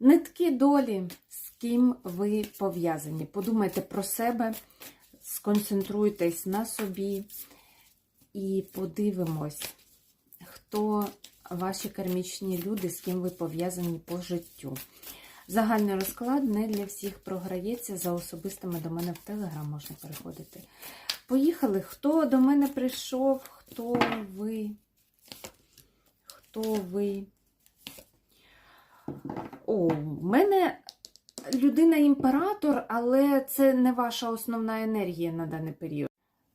Нитки долі, з ким ви пов'язані. Подумайте про себе, сконцентруйтесь на собі і подивимось, хто ваші кармічні люди, з ким ви пов'язані по життю. Загальний розклад не для всіх програється. За особистими до мене в Телеграм можна переходити. Поїхали. Хто до мене прийшов? Хто ви? Хто ви? О, в мене людина імператор, але це не ваша основна енергія на даний період.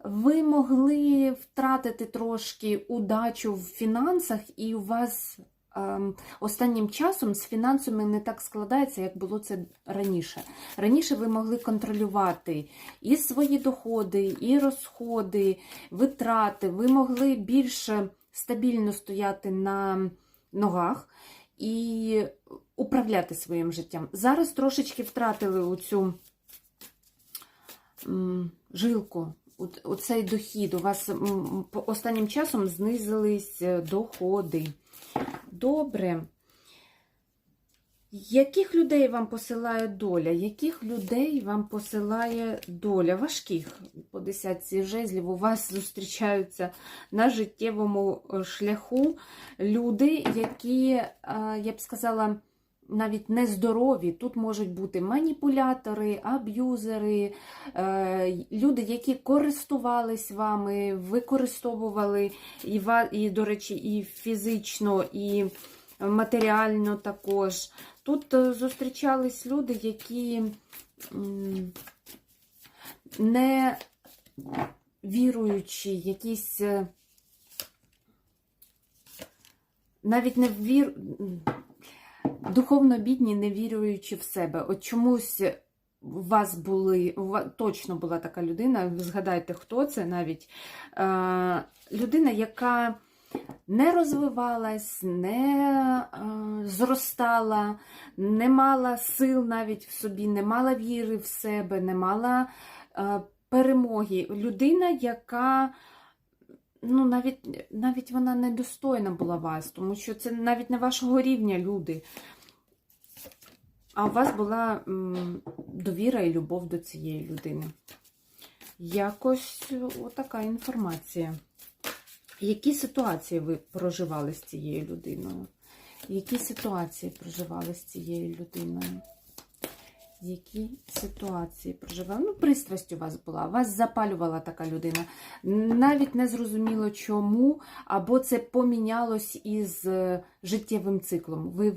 Ви могли втратити трошки удачу в фінансах, і у вас ем, останнім часом з фінансами не так складається, як було це раніше. Раніше ви могли контролювати і свої доходи, і розходи, витрати. Ви могли більше стабільно стояти на ногах і управляти своїм життям. Зараз трошечки втратили оцю жилку, оцей дохід. У вас останнім часом знизились е, доходи. Добре. Яких людей вам посилає доля? Яких людей вам посилає доля? Важких по десятці жезлів у вас зустрічаються на життєвому е, шляху люди, які, е, я б сказала, навіть нездорові. Тут можуть бути маніпулятори, аб'юзери, е, люди, які користувались вами, використовували і, і, до речі, і фізично, і матеріально також. Тут е, зустрічались люди, які не віруючі, якісь е, навіть не вір... духовно бідні, не віруючи в себе. От чомусь у вас були, у вас точно була така людина, згадайте, хто це навіть. Е, людина, яка не розвивалась, не е, зростала, не мала сил навіть в собі, не мала віри в себе, не мала е, перемоги. Людина, яка ну, навіть, навіть вона недостойна була вас, тому що це навіть не вашого рівня люди. А у вас була м, довіра і любов до цієї людини. Якось отака інформація. Які ситуації ви проживали з цією людиною? Які ситуації проживали з цією людиною? Які ситуації проживали? Ну, пристрасть у вас була, вас запалювала така людина. Навіть не зрозуміло чому, або це помінялось із е, життєвим циклом. Ви